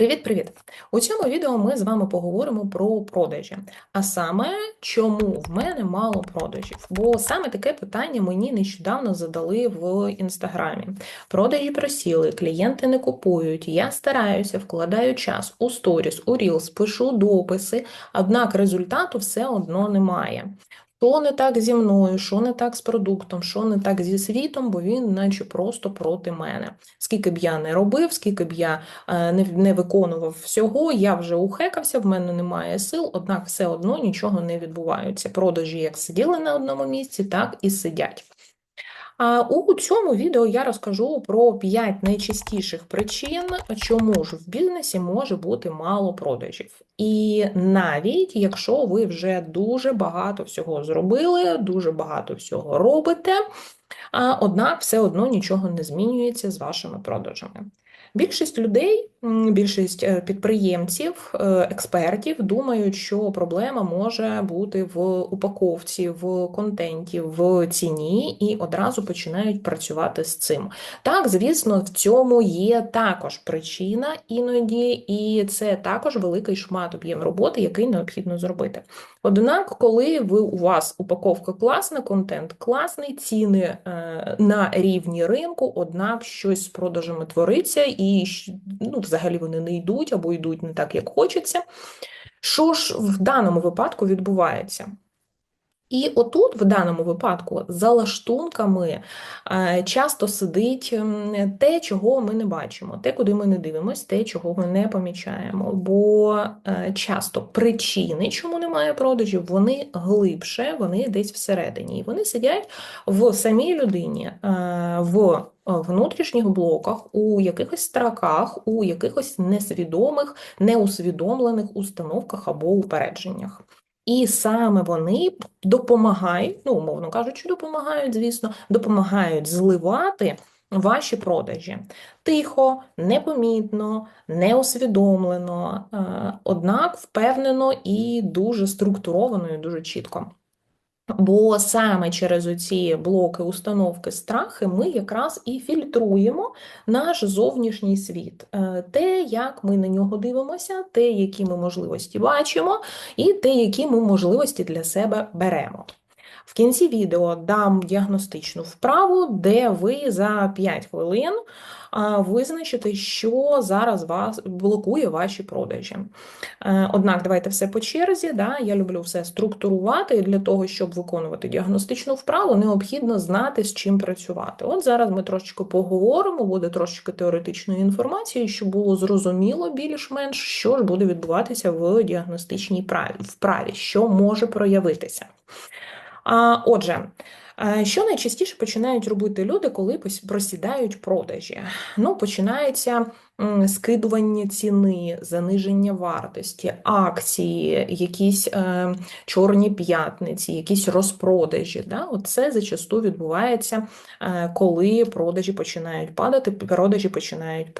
Привіт-привіт! У цьому відео ми з вами поговоримо про продажі. А саме, чому в мене мало продажів? Бо саме таке питання мені нещодавно задали в інстаграмі. Продажі просіли, клієнти не купують. Я стараюся, вкладаю час у сторіс, у Reels, пишу дописи, однак результату все одно немає. Що не так зі мною, що не так з продуктом, що не так зі світом, бо він, наче просто проти мене. Скільки б я не робив, скільки б я е, не не виконував всього, я вже ухекався, в мене немає сил, однак все одно нічого не відбувається. Продажі як сиділи на одному місці, так і сидять. У цьому відео я розкажу про 5 найчастіших причин, чому ж в бізнесі може бути мало продажів. І навіть якщо ви вже дуже багато всього зробили, дуже багато всього робите, однак все одно нічого не змінюється з вашими продажами. Більшість людей, більшість е, підприємців, е, експертів думають, що проблема може бути в упаковці, в контенті, в ціні, і одразу починають працювати з цим. Так, звісно, в цьому є також причина іноді, і це також великий шмат об'єм роботи, який необхідно зробити. Однак, коли ви у вас упаковка класна, контент класний, ціни е, на рівні ринку, однак щось з продажами твориться і ну, взагалі вони не йдуть або йдуть не так, як хочеться. Що ж в даному випадку відбувається? І отут, в даному випадку, за лаштунками е, часто сидить те, чого ми не бачимо, те, куди ми не дивимося, те, чого ми не помічаємо. Бо е, часто причини, чому немає продажів, вони глибше, вони десь всередині. І вони сидять в самій людині, е, в внутрішніх блоках, у якихось строках, у якихось несвідомих, неусвідомлених установках або упередженнях. І саме вони допомагають, ну, умовно кажучи, допомагають, звісно, допомагають зливати ваші продажі тихо, непомітно, неусвідомлено, е, однак впевнено і дуже структуровано, і дуже чітко. Бо саме через оці блоки установки страхи ми якраз і фільтруємо наш зовнішній світ, е, те, як ми на нього дивимося, те, які ми можливості бачимо, і те, які ми можливості для себе беремо. В кінці відео дам діагностичну вправу, де ви за 5 хвилин визначити, що зараз вас блокує ваші продажі. Е, однак, давайте все по черзі. Да? Я люблю все структурувати, і для того, щоб виконувати діагностичну вправу, необхідно знати, з чим працювати. От зараз ми трошечки поговоримо, буде трошечки теоретичної інформації, щоб було зрозуміло більш-менш, що ж буде відбуватися в діагностичній вправі, що може проявитися. Отже, що найчастіше починають робити люди, коли просідають продажі? Ну, починається скидування ціни, заниження вартості, акції, якісь е, чорні п'ятниці, якісь розпродажі. Да? Оце зачасту відбувається, е, коли продажі починають падати, продажі починають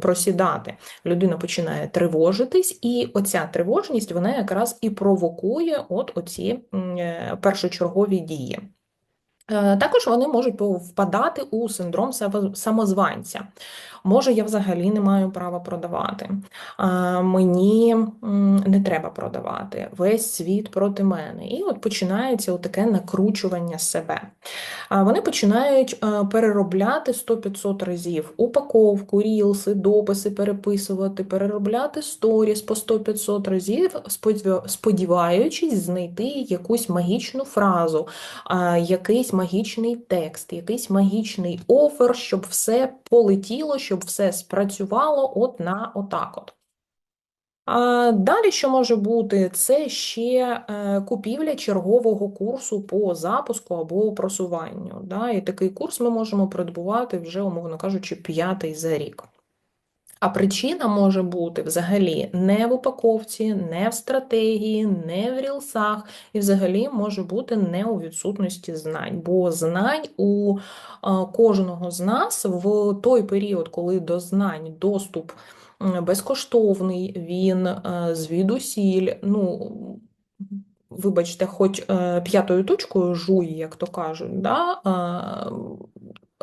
просідати. Людина починає тривожитись, і оця тривожність вона якраз і провокує от оці е, першочергові дії. Е, також вони можуть впадати у синдром самозванця. Може, я взагалі не маю права продавати, мені не треба продавати, весь світ проти мене. І от починається таке накручування себе. Вони починають е, переробляти 100-500 разів упаковку, рілси, дописи переписувати, переробляти сторіс по 100-500 разів, сподіваючись знайти якусь магічну фразу, якийсь магічний текст, якийсь магічний офер, щоб все полетіло, щоб все спрацювало от на отак от. А Далі, що може бути, це ще е, купівля чергового курсу по запуску або просуванню. Да? І такий курс ми можемо придбувати вже, умовно кажучи, п'ятий за рік. А причина може бути взагалі не в упаковці, не в стратегії, не в рілсах, і взагалі може бути не у відсутності знань. Бо знань у кожного з нас в той період, коли до знань доступ безкоштовний, він звідусіль, ну. Вибачте, хоч е, п'ятою точкою жує, як то кажуть, да?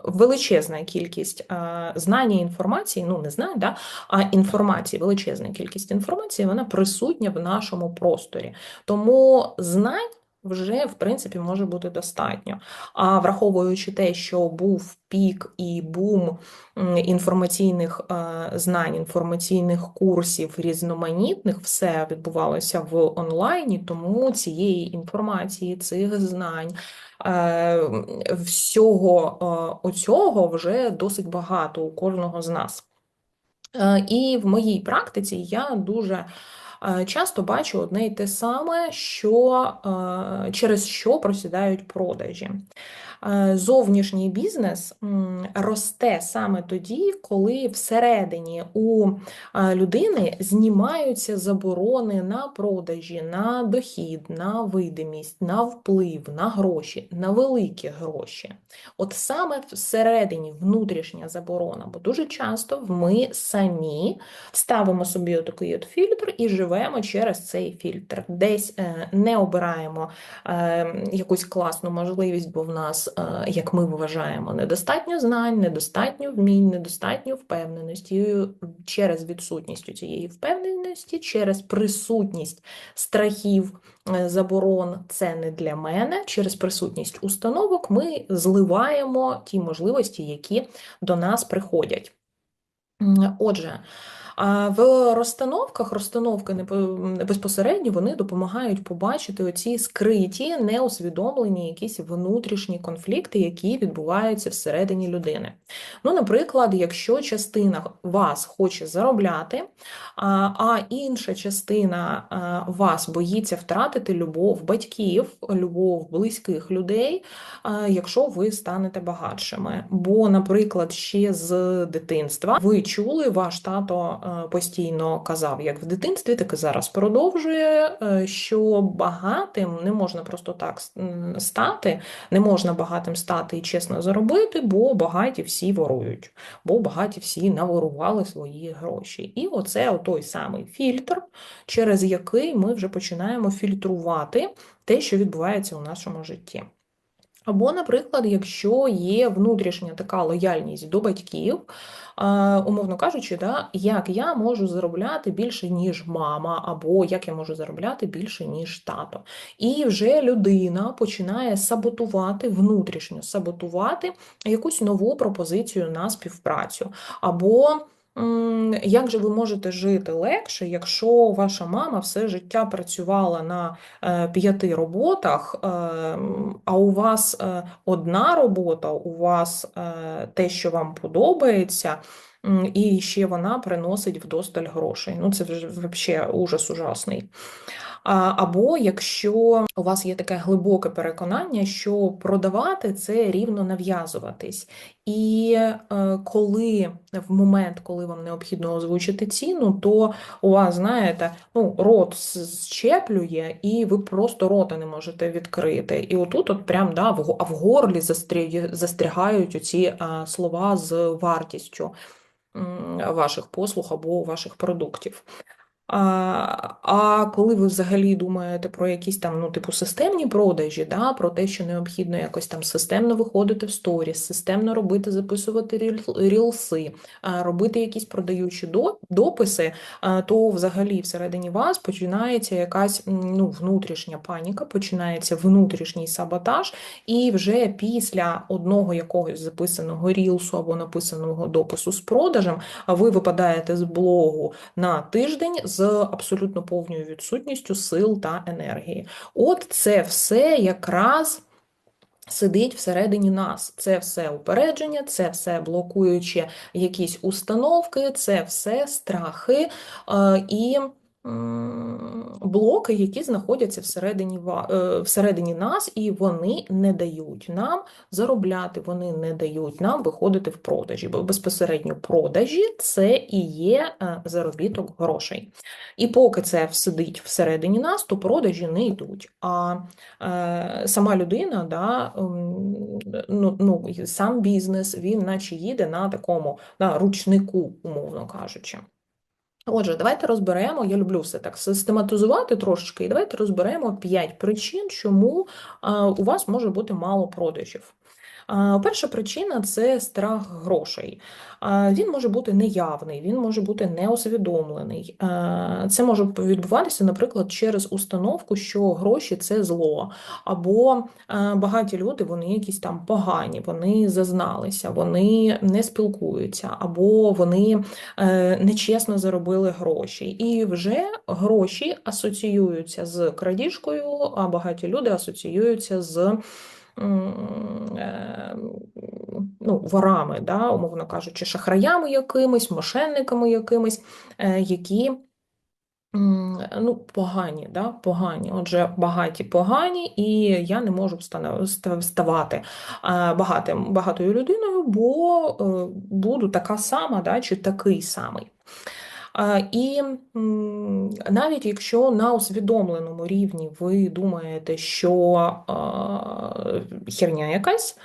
Величезна кількість е, знань і інформації, ну не знань, да, а інформації, величезна кількість інформації, вона присутня в нашому просторі. Тому знань вже, в принципі, може бути достатньо. А враховуючи те, що був пік і бум інформаційних е, знань, інформаційних курсів різноманітних, все відбувалося в онлайні, тому цієї інформації, цих знань. Е, всього е, оцього вже досить багато у кожного з нас. І в моїй практиці я дуже часто бачу одне й те саме, що через що просідають продажі. Е, зовнішній бізнес росте саме тоді, коли всередині у е, людини знімаються заборони на продажі, на дохід, на видимість, на вплив, на гроші, на великі гроші. От саме всередині внутрішня заборона, бо дуже часто ми самі ставимо собі такий от фільтр і живемо через цей фільтр. Десь е, не обираємо якусь класну можливість, бо в нас Е, як ми вважаємо, недостатньо знань, недостатньо вмінь, недостатньо впевненості. Через відсутність цієї впевненості, через присутність страхів, е, заборон, це не для мене. Через присутність установок ми зливаємо ті можливості, які до нас приходять. Отже, а в розстановках розстановки безпосередньо вони допомагають побачити оці скриті, неусвідомлені якісь внутрішні конфлікти, які відбуваються всередині людини. Ну, наприклад, якщо частина вас хоче заробляти, а інша частина вас боїться втратити любов батьків, любов близьких людей, якщо ви станете багатшими. Бо, наприклад, ще з дитинства ви чули, ваш тато постійно казав, як в дитинстві, так і зараз продовжує, е, що багатим не можна просто так стати, не можна багатим стати і чесно заробити, бо багаті всі ворують, бо багаті всі наворували свої гроші. І оце той самий фільтр, через який ми вже починаємо фільтрувати те, що відбувається у нашому житті. Або, наприклад, якщо є внутрішня така лояльність до батьків, умовно кажучи, да, як я можу заробляти більше, ніж мама, або як я можу заробляти більше, ніж тато. І вже людина починає саботувати внутрішньо саботувати якусь нову пропозицію на співпрацю. або як же ви можете жити легше, якщо ваша мама все життя працювала на е, п'яти роботах, е, а у вас е, одна робота, у вас те, що вам подобається, і ще вона приносить вдосталь грошей. Ну, це вже взагалі ужас ужасний. Або якщо у вас є таке глибоке переконання, що продавати це рівно нав'язуватись. І е, коли в момент, коли вам необхідно озвучити ціну, то у вас, знаєте, ну, рот щеплює, і ви просто рота не можете відкрити. І отут, от прям да, в, в горлі застрягають оці слова з вартістю ваших послуг або ваших продуктів. А коли ви взагалі думаєте про якісь там, ну, типу, системні продажі, да, про те, що необхідно якось там системно виходити в сторіс, системно робити, записувати рілси, робити якісь продаючі дописи, то взагалі всередині вас починається якась ну, внутрішня паніка, починається внутрішній саботаж, і вже після одного якогось записаного рілсу або написаного допису з продажем ви випадаєте з блогу на тиждень з абсолютно повною відсутністю сил та енергії. От це все якраз. Сидить всередині нас. Це все упередження, це все блокуючи якісь установки, це все страхи е, і блоки, які знаходяться всередині е, всередині нас, і вони не дають нам заробляти, вони не дають нам виходити в продажі, бо безпосередньо продажі це і є е, заробіток грошей. І поки це сидить всередині нас, то продажі не йдуть. А е, сама людина, да, ну, ну, сам бізнес, він наче їде на такому на ручнику, умовно кажучи. Отже, давайте розберемо, я люблю все так систематизувати трошечки, і давайте розберемо 5 причин, чому у вас може бути мало продажів. Перша причина це страх грошей. Він може бути неявний, він може бути неосвідомлений. Це може відбуватися, наприклад, через установку, що гроші це зло, або багаті люди вони якісь там погані, вони зазналися, вони не спілкуються, або вони е, нечесно заробили гроші. І вже гроші асоціюються з крадіжкою, а багаті люди асоціюються з ну, ворами, да, умовно кажучи, шахраями якимись, мошенниками якимись, е, які ну, погані, да, погані. Отже, багаті погані, і я не можу ставати е, багатим, багатою людиною, бо е, буду така сама, да, чи такий самий. І навіть якщо на усвідомленому рівні ви думаєте, що херня якась,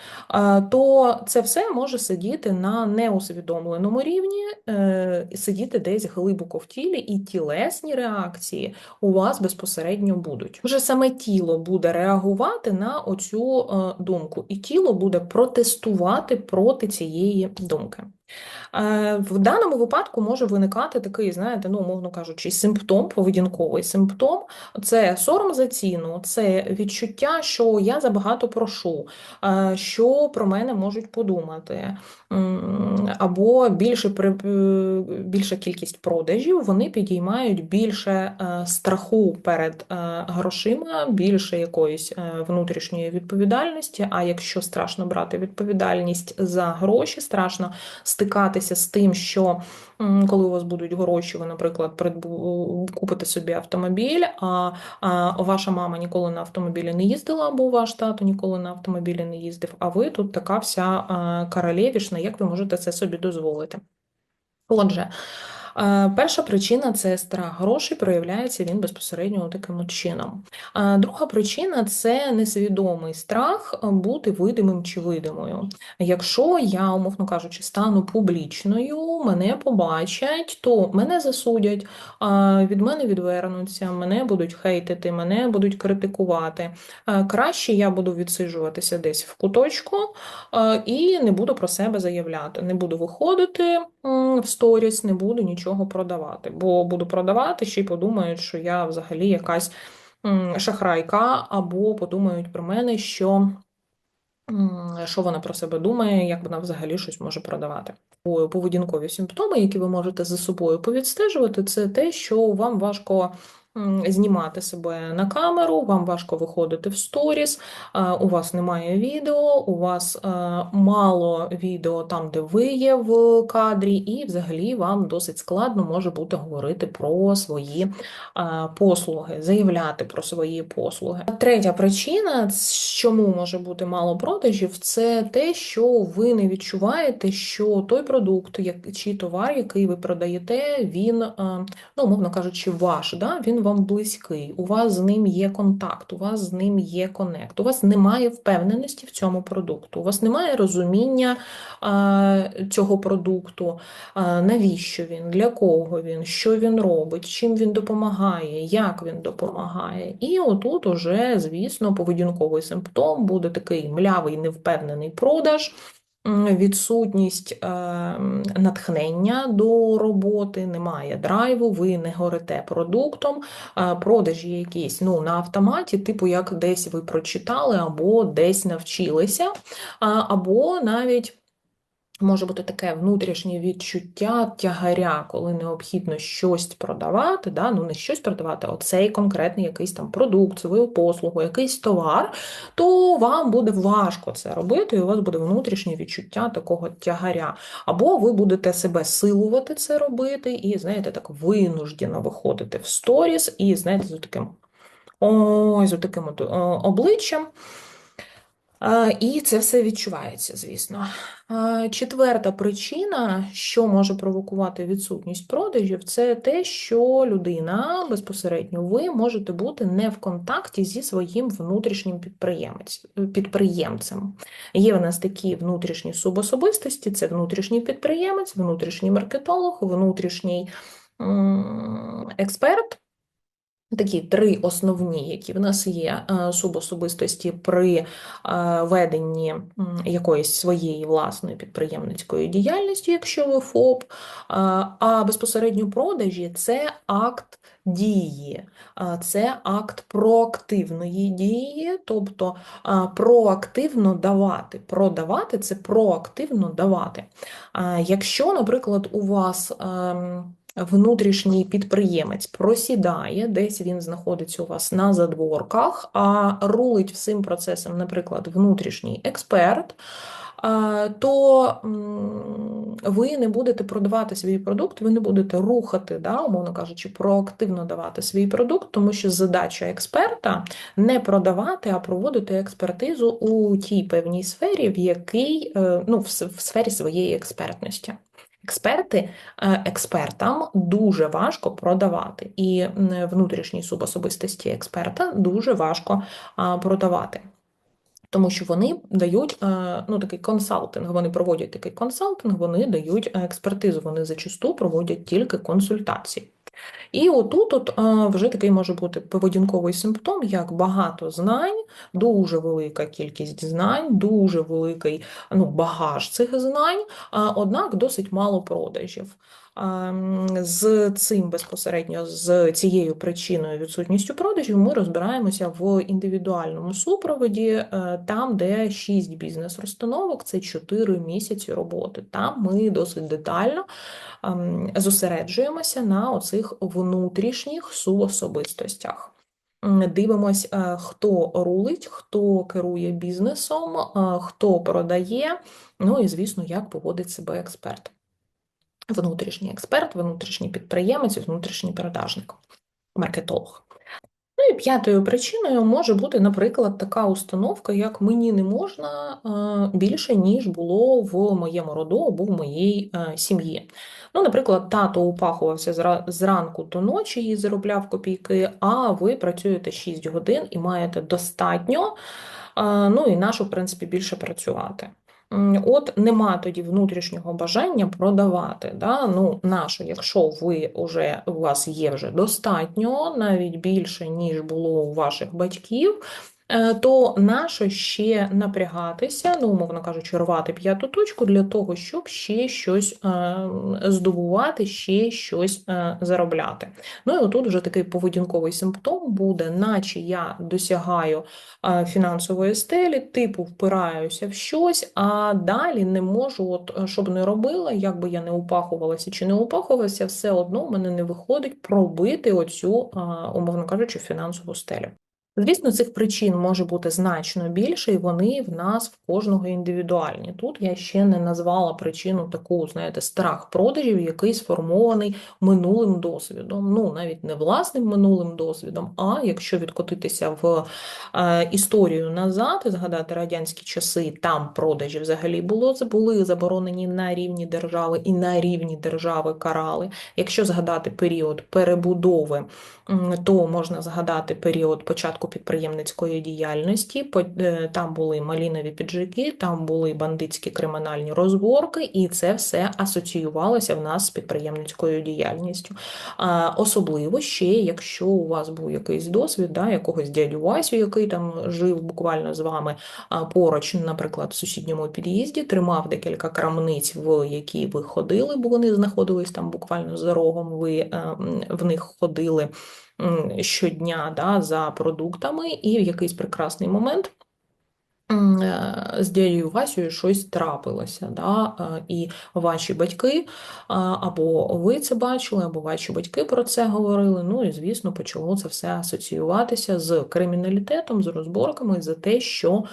то це все може сидіти на неусвідомленому рівні, е, сидіти десь глибоко в тілі, і тілесні реакції у вас безпосередньо будуть. Вже саме тіло буде реагувати на оцю е, думку, і тіло буде протестувати проти цієї думки. Е, В даному випадку може виникати такий, знаєте, ну, умовно кажучи, симптом, поведінковий симптом. Це сором за ціну, це відчуття, що я забагато прошу, е, що про мене можуть подумати. Або більше, е, більша кількість продажів, вони підіймають більше страху перед грошима, більше якоїсь внутрішньої відповідальності. А якщо страшно брати відповідальність за гроші, страшно стикатися з тим, що коли у вас будуть гроші, ви, наприклад, купите собі автомобіль, а, ваша мама ніколи на автомобілі не їздила, або ваш тато ніколи на автомобілі не їздив, а ви тут така вся королевішна, як ви можете це собі дозволити? Отже, перша причина це страх грошей, проявляється він безпосередньо таким чином. Друга причина це несвідомий страх е, бути видимим чи видимою. Якщо я, умовно кажучи, стану публічною, мене побачать, то мене засудять, від мене відвернуться, мене будуть хейтити, мене будуть критикувати. Е, Краще я буду відсиджуватися десь в куточку е, і не буду про себе заявляти, не буду виходити в сторіс, не буду нічого продавати, бо буду продавати, ще й подумають, що я взагалі якась шахрайка, або подумають про мене, що, що вона про себе думає, як вона взагалі щось може продавати. Поведінкові симптоми, які ви можете за собою повідстежувати, це те, що вам важко знімати себе на камеру, вам важко виходити в сторіс, е, у вас немає відео, у вас е, мало відео там, де ви є в кадрі, і взагалі вам досить складно може бути говорити про свої е, послуги, заявляти про свої послуги. Третя причина, чому може бути мало продажів, це те, що ви не відчуваєте, що той продукт чи товар, який ви продаєте, він, ну, умовно кажучи, ваш, да? він вам близький, у вас з ним є контакт, у вас з ним є конект, у вас немає впевненості в цьому продукту, у вас немає розуміння е, цього продукту, е, навіщо він, для кого він, що він робить, чим він допомагає, як він допомагає. І отут уже, звісно, поведінковий симптом буде такий млявий, невпевнений продаж. Відсутність е, натхнення до роботи, немає драйву, ви не горите продуктом, продажі якісь ну, на автоматі, типу як десь ви прочитали або десь навчилися, або навіть. Може бути таке внутрішнє відчуття тягаря, коли необхідно щось продавати, да? ну не щось продавати, а оцей конкретний якийсь там продукт, свою послугу, якийсь товар, то вам буде важко це робити, і у вас буде внутрішнє відчуття такого тягаря. Або ви будете себе силувати це робити, і, знаєте, так винуждено виходити в сторіс, і, знаєте, з таким з таким от, е, обличчям. І це все відчувається, звісно. Четверта причина, що може провокувати відсутність продажів, це те, що людина безпосередньо ви можете бути не в контакті зі своїм внутрішнім підприємцем. Є в нас такі внутрішні субособистості: це внутрішній підприємець, внутрішній маркетолог, внутрішній експерт. Такі три основні, які в нас є е, субособистості при е, веденні якоїсь своєї власної підприємницької діяльності, якщо ви ФОП, е, а безпосередньо продажі це акт дії, це акт проактивної дії, тобто проактивно давати. Продавати це проактивно давати. Якщо, наприклад, у вас ем, внутрішній підприємець просідає, десь він знаходиться у вас на задворках, а рулить всім процесом, наприклад, внутрішній експерт. То ви не будете продавати свій продукт, ви не будете рухати, да, умовно кажучи, проактивно давати свій продукт, тому що задача експерта не продавати, а проводити експертизу у тій певній сфері, в якій е, ну, в сфері своєї експертності. Експерти е, експертам дуже важко продавати, і внутрішній субособистості експерта дуже важко продавати. Тому що вони дають е, ну, такий консалтинг, вони проводять такий консалтинг, вони дають експертизу, вони зачасту проводять тільки консультації. І отут от вже такий може бути поведінковий симптом, як багато знань, дуже велика кількість знань, дуже великий ну, багаж цих знань, однак досить мало продажів. З цим безпосередньо з цією причиною відсутністю продажів ми розбираємося в індивідуальному супроводі, е, там, де 6 бізнес-розстановок, це 4 місяці роботи. Там ми досить детально зосереджуємося на оцих внутрішніх суособистостях. Дивимось, е, хто рулить, хто керує бізнесом, е, хто продає, ну і, звісно, як поводить себе експерт внутрішній експерт, внутрішній підприємець, внутрішній продажник, маркетолог. Ну і п'ятою причиною може бути, наприклад, така установка, як мені не можна е, більше, ніж було в моєму роду або в моїй е, сім'ї. Ну, Наприклад, тато упахувався зранку до ночі і заробляв копійки, а ви працюєте 6 годин і маєте достатньо, е, ну і нашу, в принципі, більше працювати. От нема тоді внутрішнього бажання продавати. Да? Ну, нащо, якщо ви вже, у вас є вже достатньо, навіть більше, ніж було у ваших батьків, то нащо ще напрягатися, ну, умовно кажучи, рвати п'яту точку для того, щоб ще щось е, здобувати, ще щось е, заробляти. Ну і отут вже такий поведінковий симптом буде, наче я досягаю фінансової стелі, типу впираюся в щось, а далі не можу, от щоб не робила, як би я не упахувалася чи не упахувалася, все одно в мене не виходить пробити оцю, умовно кажучи, фінансову стелю. Звісно, цих причин може бути значно більше, і вони в нас в кожного індивідуальні. Тут я ще не назвала причину таку, знаєте, страх продажів, який сформований минулим досвідом. Ну, навіть не власним минулим досвідом, а якщо відкотитися в е, історію назад і згадати радянські часи, там продажі взагалі було були заборонені на рівні держави і на рівні держави карали. Якщо згадати період перебудови, то можна згадати період початку підприємницької діяльності. Е, там були малінові піджаки, там були бандитські кримінальні розборки, і це все асоціювалося в нас з підприємницькою діяльністю. Особливо ще, якщо у вас був якийсь досвід, да, якогось дядю Васю, який там жив буквально з вами поруч, наприклад, в сусідньому під'їзді, тримав декілька крамниць, в які ви ходили, бо вони знаходились там буквально за рогом, ви е, в них ходили щодня да, за продуктами, і в якийсь прекрасний момент з дядею Васею щось трапилося, да? Е, і ваші батьки, або ви це бачили, або ваші батьки про це говорили. Ну і, звісно, почало це все асоціюватися з криміналітетом, з розборками, за те, що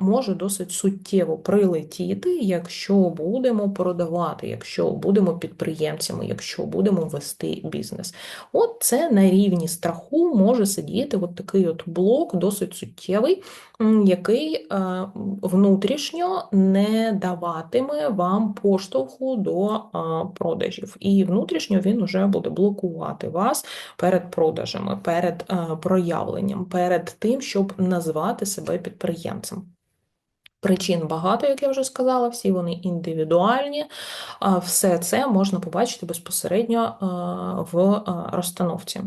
може досить суттєво прилетіти, якщо будемо продавати, якщо будемо підприємцями, якщо будемо вести бізнес. От це на рівні страху може сидіти от такий от блок, досить суттєвий, який. Е, внутрішньо не даватиме вам поштовху до е, продажів. І внутрішньо він вже буде блокувати вас перед продажами, перед е, проявленням, перед тим, щоб назвати себе підприємцем. Причин багато, як я вже сказала, всі вони індивідуальні, все це можна побачити безпосередньо в розстановці.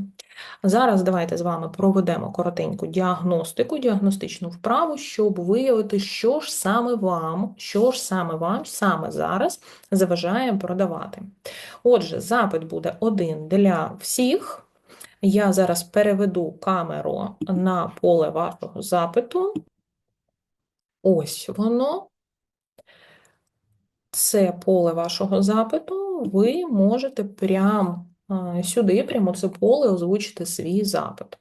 Зараз давайте з вами проведемо коротеньку діагностику, діагностичну вправу, щоб виявити, що ж саме вам, що ж саме вам саме зараз заважає продавати. Отже, запит буде один для всіх. Я зараз переведу камеру на поле вашого запиту. Ось воно. Це поле вашого запиту, ви можете прямо сюди, прямо це поле, озвучити свій запит.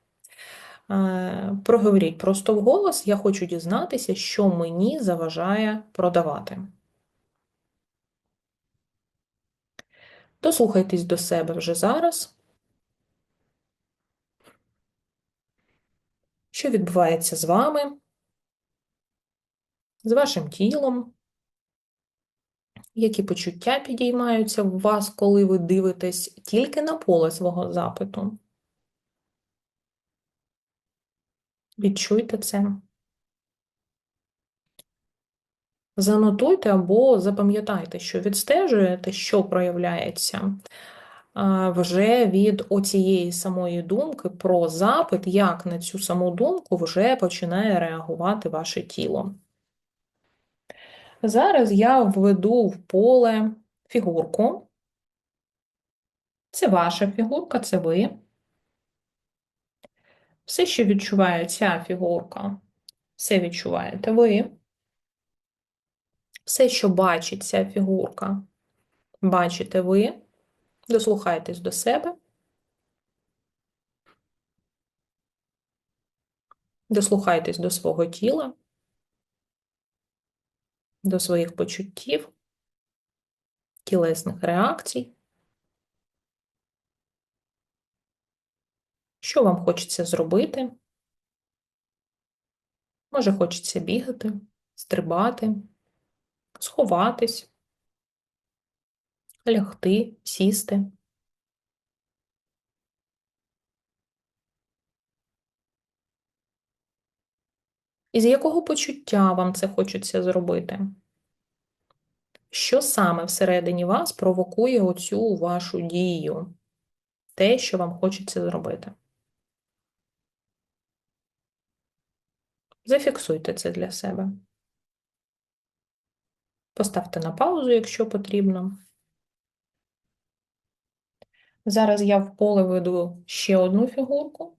Е, проговоріть просто вголос, я хочу дізнатися, що мені заважає продавати. Дослухайтесь до себе вже зараз. Що відбувається з вами, з вашим тілом? Які почуття підіймаються в вас, коли ви дивитесь тільки на поле свого запиту? Відчуйте це. Занотуйте або запам'ятайте, що відстежуєте, що проявляється вже від оцієї самої думки про запит, як на цю саму думку вже починає реагувати ваше тіло. Зараз я введу в поле фігурку. Це ваша фігурка, це ви. Все, що відчуває ця фігурка, все відчуваєте ви. Все, що бачить ця фігурка, бачите ви. Дослухайтесь до себе. Дослухайтесь до свого тіла, до своїх почуттів, тілесних реакцій. Що вам хочеться зробити? Може, хочеться бігати, стрибати, сховатись, лягти, сісти. І з якого почуття вам це хочеться зробити? Що саме всередині вас провокує оцю вашу дію? Те, що вам хочеться зробити? Зафіксуйте це для себе. Поставте на паузу, якщо потрібно. Зараз я в поле веду ще одну фігурку.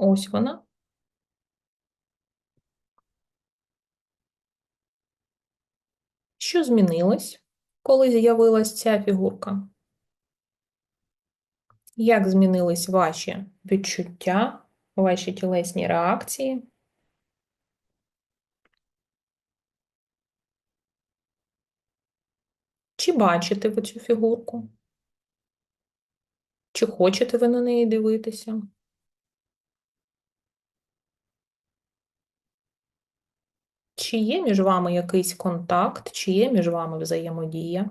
Ось вона. Що змінилось, коли з'явилась ця фігурка? Як змінились ваші відчуття, ваші тілесні реакції? Чи бачите ви цю фігурку? Чи хочете ви на неї дивитися? Чи є між вами якийсь контакт, чи є між вами взаємодія?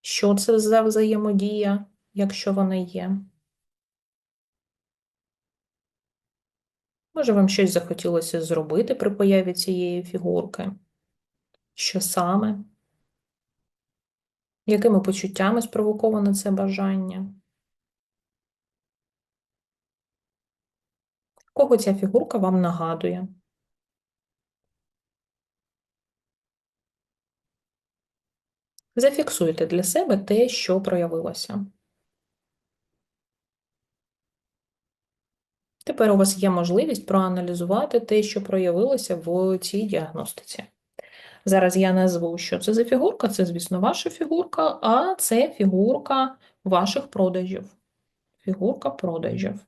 Що це за взаємодія, якщо вона є? Може, вам щось захотілося зробити при появі цієї фігурки? Що саме? Якими почуттями спровоковане це бажання? Кого ця фігурка вам нагадує? Зафіксуйте для себе те, що проявилося. Тепер у вас є можливість проаналізувати те, що проявилося в цій діагностиці. Зараз я назву, що це за фігурка, це, звісно, ваша фігурка, а це фігурка ваших продажів. Фігурка продажів.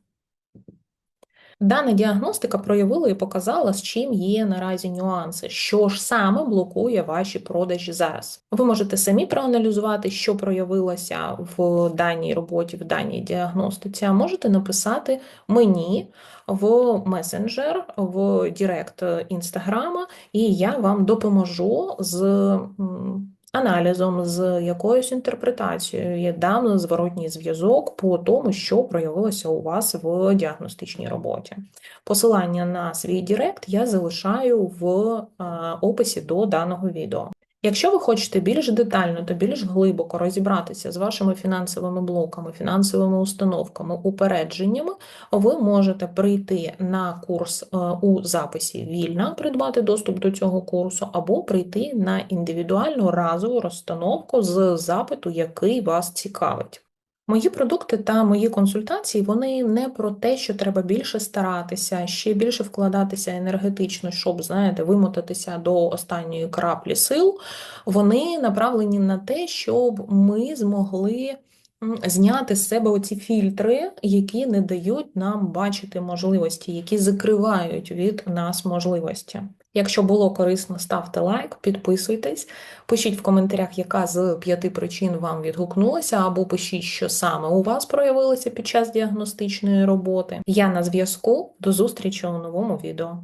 Дана діагностика проявила і показала, з чим є наразі нюанси, що ж саме блокує ваші продажі зараз. Ви можете самі проаналізувати, що проявилося в даній роботі, в даній діагностиці, а можете написати мені в месенджер, в Директ інстаграма, і я вам допоможу з аналізом, з якоюсь інтерпретацією, я дам зворотній зв'язок по тому, що проявилося у вас в діагностичній роботі. Посилання на свій Директ я залишаю в описі до даного відео. Якщо ви хочете більш детально та більш глибоко розібратися з вашими фінансовими блоками, фінансовими установками, упередженнями, ви можете прийти на курс е, у записі вільна, придбати доступ до цього курсу, або прийти на індивідуальну разову розстановку з запиту, який вас цікавить. Мої продукти та мої консультації вони не про те, що треба більше старатися, ще більше вкладатися енергетично, щоб, знаєте, вимотатися до останньої краплі сил. Вони направлені на те, щоб ми змогли зняти з себе оці фільтри, які не дають нам бачити можливості, які закривають від нас можливості. Якщо було корисно, ставте лайк, підписуйтесь, пишіть в коментарях, яка з п'яти причин вам відгукнулася, або пишіть, що саме у вас проявилося під час діагностичної роботи. Я на зв'язку. До зустрічі у новому відео.